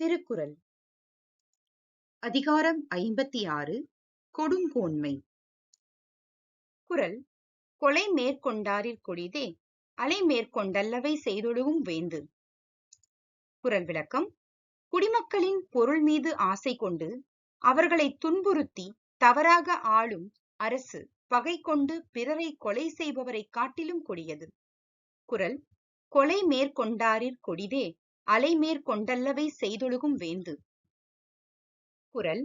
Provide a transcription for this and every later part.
திருக்குறள். அதிகாரம் ஐம்பத்தி ஆறு கொடுங்கோன்மை. குரல் கொலை மேற்கொண்டாரில் கொடிதே அலை மேற்கொண்டல்லவை செய்தொழுகும் வேந்து. குரல் விளக்கம் குடிமக்களின் பொருள் மீது ஆசை கொண்டு அவர்களை துன்புறுத்தி தவறாக ஆளும் அரசு பகை கொண்டு பிறரை கொலை செய்பவரை காட்டிலும் கொடியது. குரல் கொலை மேற்கொண்டாரிற் கொடிதே அலைமேற்கொண்டல்லவை செய்தொழுகும் வேந்து. குரல்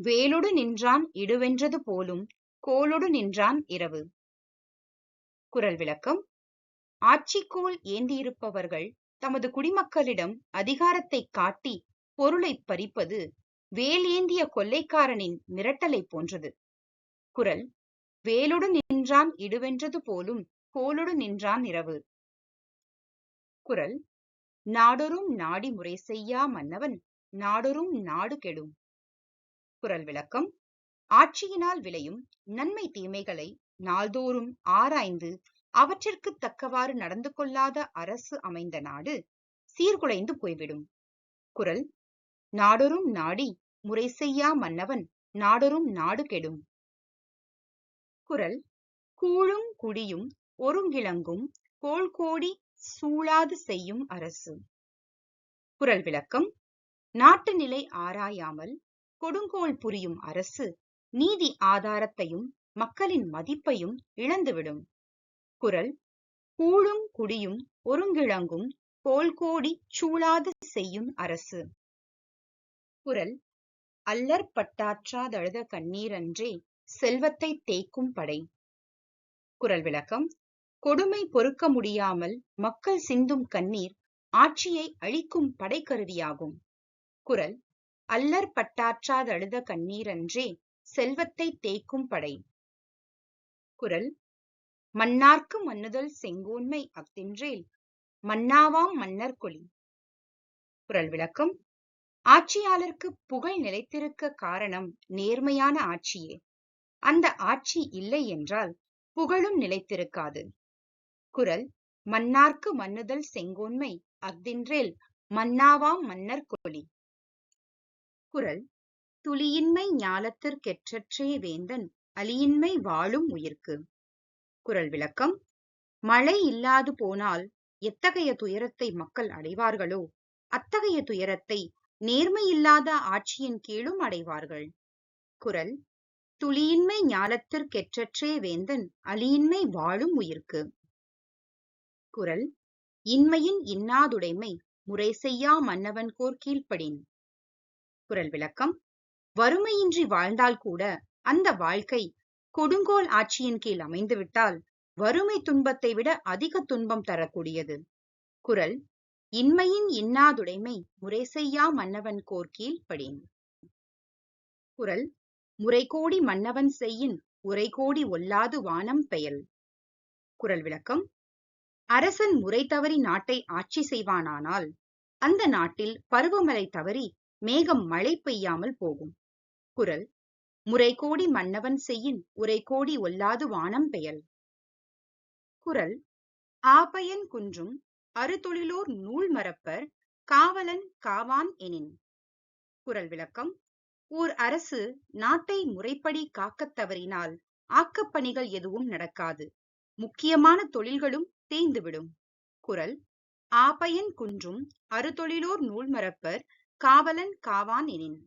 வேலொடு நின்றான் இடுவென்றது போலும் கோலொடு நின்றான் இரவு. குரல் விளக்கம் ஆட்சிக்கோல் ஏந்தியிருப்பவர்கள் தமது குடிமக்களிடம் அதிகாரத்தை காட்டி பொருளை பறிப்பது வேல் ஏந்திய கொள்ளைக்காரனின் மிரட்டலை போன்றது. குரல் வேலொடு நின்றான் இடுவென்றது போலும் கோலொடு நின்றான் இரவு. குரல் நாடொரும் நாடி முறை செய்யா மன்னவன் நாடொரும் நாடு கெடும். குரல் விளக்கம் ஆட்சியினால் விளையும் நன்மை தீமைகளை நாள்தோறும் ஆராய்ந்து அவற்றிற்கு தக்கவாறு நடந்து கொள்ளாத அரசு அமைந்த நாடு சீர்குலைந்து போய்விடும். குரல் நாடொரும் நாடி முறை செய்யா மன்னவன் நாடொரும் நாடு கெடும். குரல் கூழும் குடியும் ஒருங்கிழங்கும் கோள்கோடி சூழாது செய்யும் அரசு. குரல் விளக்கம் நாட்டு நிலை ஆராயாமல் கொடுங்கோல் புரியும் அரசு நீதி ஆதாரத்தையும் மக்களின் மதிப்பையும் இழந்துவிடும். குரல் கூழும் குடியும் ஒருங்கிழங்கும் கோல்கோடி சூழாது செய்யும் அரசு. குரல் அல்லற் பட்டாற்றாதழுத கண்ணீரன்றே செல்வத்தை தேய்க்கும் படை. குரல் விளக்கம் கொடுமை பொறுக்க முடியாமல் மக்கள் சிந்தும் கண்ணீர் ஆட்சியை அழிக்கும் படைக்கருவியாகும். குரல் அல்லற் பட்டாற்றாதழுத கண்ணீரன்றே செல்வத்தை தேய்க்கும் படை. குரல் மன்னார்க்கு மன்னுதல் செங்கோன்மை அஃதின்றேல் மன்னாவாம் மன்னர் கொலி. குரல் விளக்கம் ஆட்சியாளருக்கு புகழ் நிலைத்திருக்க காரணம் நேர்மையான ஆட்சியே. அந்த ஆட்சி இல்லை என்றால் புகழும் நிலைத்திருக்காது. குரல் மன்னார்க்கு மன்னுதல் செங்கோன்மை அஃதின்றேல் மன்னாவாம் மன்னர் கொலி குரல் துளியின்மை ஞாலத்திற்கெற்றற்றே வேந்தன் அலியின்மை வாழும் உயிர்க்கு குரல் விளக்கம் மழை இல்லாது போனால் எத்தகைய துயரத்தை மக்கள் அடைவார்களோ அத்தகைய துயரத்தை நேர்மையில்லாத ஆட்சியின் கீழும் அடைவார்கள் குரல் துளியின்மை ஞாலத்திற்கெற்றற்றே வேந்தன் அலியின்மை வாழும் உயிர்க்கு. குறள் இன்மையின் இன்னாதுடைமை முறை செய்யா மன்னவன் கீழ்ப்படின். விளக்கம் வறுமையின்றி வாழ்ந்தால் கூட அந்த வாழ்க்கை கொடுங்கோல் ஆட்சியின் கீழ் அமைந்துவிட்டால் வறுமை துன்பத்தை விட அதிக துன்பம் தரக்கூடியது. குரல் இன்மையின் இன்னாதுடைமை முறை செய்யா மன்னவன் கோர் படின் குரல் முறைகோடி மன்னவன் செய்யின் உரைகோடி ஒல்லாது வானம் பெயல். குரல் விளக்கம் அரசன் முறை தவறி நாட்டை ஆட்சி செய்வானானால் அந்த நாட்டில் பருவமழை தவறி மேகம் மழை பெய்யாமல் போகும். குறள் முறைகோடி மன்னவன் செய்யின் உரைகோடி ஒல்லாது வானம் பெயல். குரல் ஆபயன் குன்றும் அறுதொழிலோர் நூல் மரப்பர் காவலன் காவான் எனின். குரல் விளக்கம் ஓர் அரசு நாட்டை முறைப்படி காக்கத் தவறினால் ஆக்கப்பணிகள் எதுவும் நடக்காது. முக்கியமான தொழில்களும் தேய்ந்துவிடும். குறள் ஆபையன் குன்றும் அறுதொழிலோர் நூல் மறப்பர் காவலன் காவான் எனின்.